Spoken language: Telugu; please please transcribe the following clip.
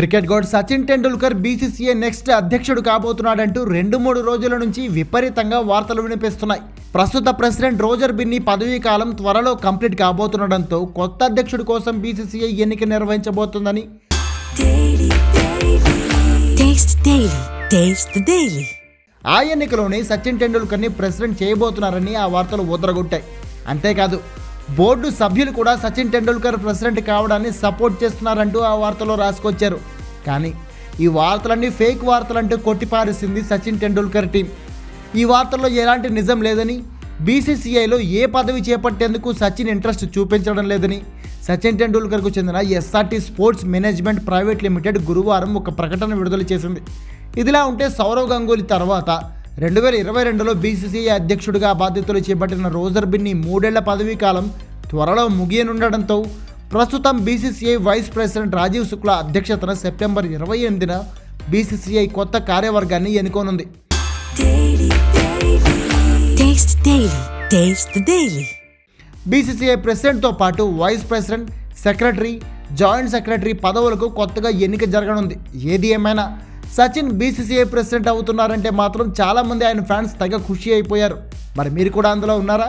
Cricket god Sachin Tendulkar BCCI next అధ్యక్షుడు కాబోతున్నాడంటూ రెండు మూడు రోజుల నుంచి విపరీతంగా వార్తలు వినిపిస్తున్నాయి. ప్రస్తుత ప్రెసిడెంట్ రోజర్ బిన్ని పదవీ కాలం త్వరలో కంప్లీట్ కాబోతుండడంతో కొత్త అధ్యక్షుడి కోసం బీసీసీఐ ఎన్నిక నిర్వహించబోతుందని. ఆ ఎన్నికలోనే సచిన్ టెండూల్కర్ని ప్రెసిడెంట్ చేయబోతున్నారని ఆ వార్తలు ఊదరగొట్టాయి. అంతేకాదు బోర్డు సభ్యులు కూడా సచిన్ టెండూల్కర్ ప్రెసిడెంట్ కావడాన్ని సపోర్ట్ చేస్తున్నారంటూ ఆ వార్తలో రాసుకొచ్చారు. కానీ ఈ వార్తలన్నీ ఫేక్ వార్తలంటూ కొట్టిపారేసింది సచిన్ టెండూల్కర్ టీం. ఈ వార్తల్లో ఎలాంటి నిజం లేదని బీసీసీఐలో ఏ పదవి చేపట్టేందుకు సచిన్ ఇంట్రెస్ట్ చూపించడం లేదని సచిన్ టెండూల్కర్కు చెందిన SRT sports management private limited గురువారం ఒక ప్రకటన విడుదల చేసింది. ఇదిలా ఉంటే సౌరవ్ గంగూలీ తర్వాత రెండు వేల ఇరవై రెండులో బీసీసీఐ అధ్యక్షుడిగా బాధ్యతలు చేపట్టిన రోజర్ బిన్ని మూడేళ్ళ పదవీ కాలం త్వరలో ముగియనుండడంతో ప్రస్తుతం BCCI vice president Rajiv Shukla అధ్యక్షతన సెప్టెంబర్ ఇరవై ఎనిమిదిన బీసీసీఐ కొత్త కార్యవర్గాన్ని ఎన్నుకోనుంది. బీసీసీఐ ప్రెసిడెంట్తో పాటు vice president secretary joint secretary పదవులకు కొత్తగా ఎన్నిక జరగనుంది. ఏది ఏమైనా సచిన్ బీసీసీఐ ప్రెసిడెంట్ అవుతున్నారంటే మాత్రం చాలామంది ఆయన ఫ్యాన్స్ తగ్గ ఖుషి అయిపోయారు మరి మీరు కూడా అందులో ఉన్నారా